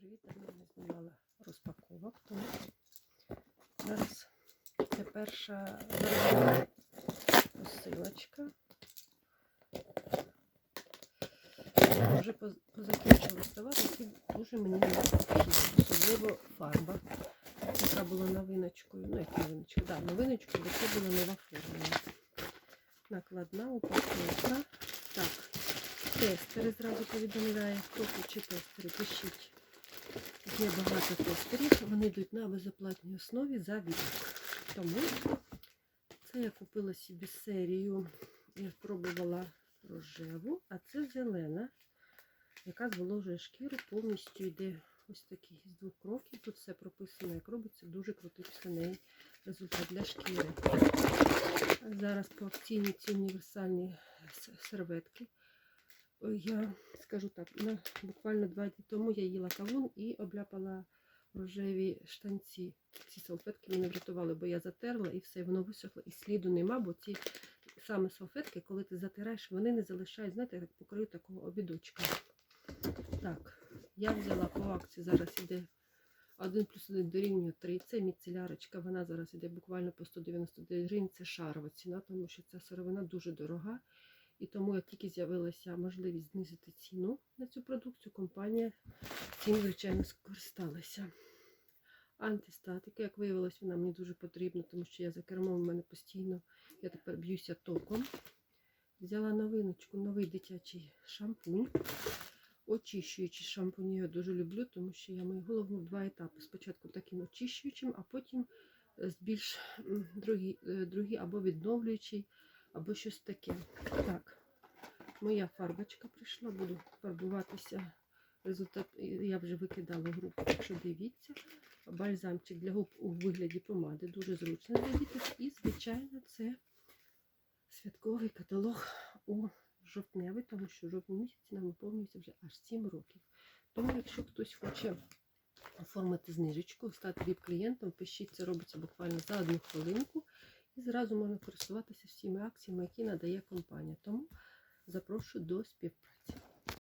привіт! Давно не знімала розпаковок, тому зараз це перша посилочка. Вже поз- позакінчила ставати, які дуже мені необхідні, особливо фарба, яка була новиночкою. Ну, як новиночка, да, новиночкою, бо це була нова форма. Накладна упаковка. Так, тестери зразу повідомляє, хто хоче тестери, пишіть. Є багато тестерів, вони йдуть на безоплатній основі за відгук. Тому це я купила собі серію, я пробувала рожеву, а це зелена, яка зволожує шкіру, повністю йде ось такий з двох кроків. Тут все прописано, як робиться, дуже крутий після неї результат для шкіри. Зараз по акційній ці універсальні серветки. Ой, Я скажу так, на, буквально два дні тому я їла кавун і обляпала рожеві штанці. Ці салфетки мене врятували, бо я затерла і все, воно висохло, і сліду нема, бо ці саме салфетки, коли ти затираєш, вони не залишають, знаєте, як по краю такого обідочка. Так, я взяла по акції, зараз іде 1 плюс 1 дорівнює 3. Це міцелярочка, вона зараз іде буквально по 199 гривень. Це шарова ціна, тому що ця сировина дуже дорога. І тому, як тільки з'явилася можливість знизити ціну на цю продукцію, компанія цим, звичайно, скористалася. Антистатика, як виявилось, вона мені дуже потрібна, тому що я за кермом у мене постійно, я тепер б'юся током. Взяла новиночку, новий дитячий шампунь. Очищуючий шампунь я дуже люблю, тому що я мою голову в два етапи. Спочатку таким очищуючим, а потім е, з більш м, другі, е, або відновлюючий, або щось таке. Так, моя фарбочка прийшла, буду фарбуватися. Результат я вже викидала групу, так що дивіться. Бальзамчик для губ у вигляді помади, дуже зручно для діток. І, звичайно, це святковий каталог у жовтневий, тому що в жовтні місяці нам виповнюється вже аж 7 років. Тому, якщо хтось хоче оформити знижечку, стати віп-клієнтом, пишіть, це робиться буквально за одну хвилинку. І зразу можна користуватися всіми акціями, які надає компанія. Тому запрошую до співпраці.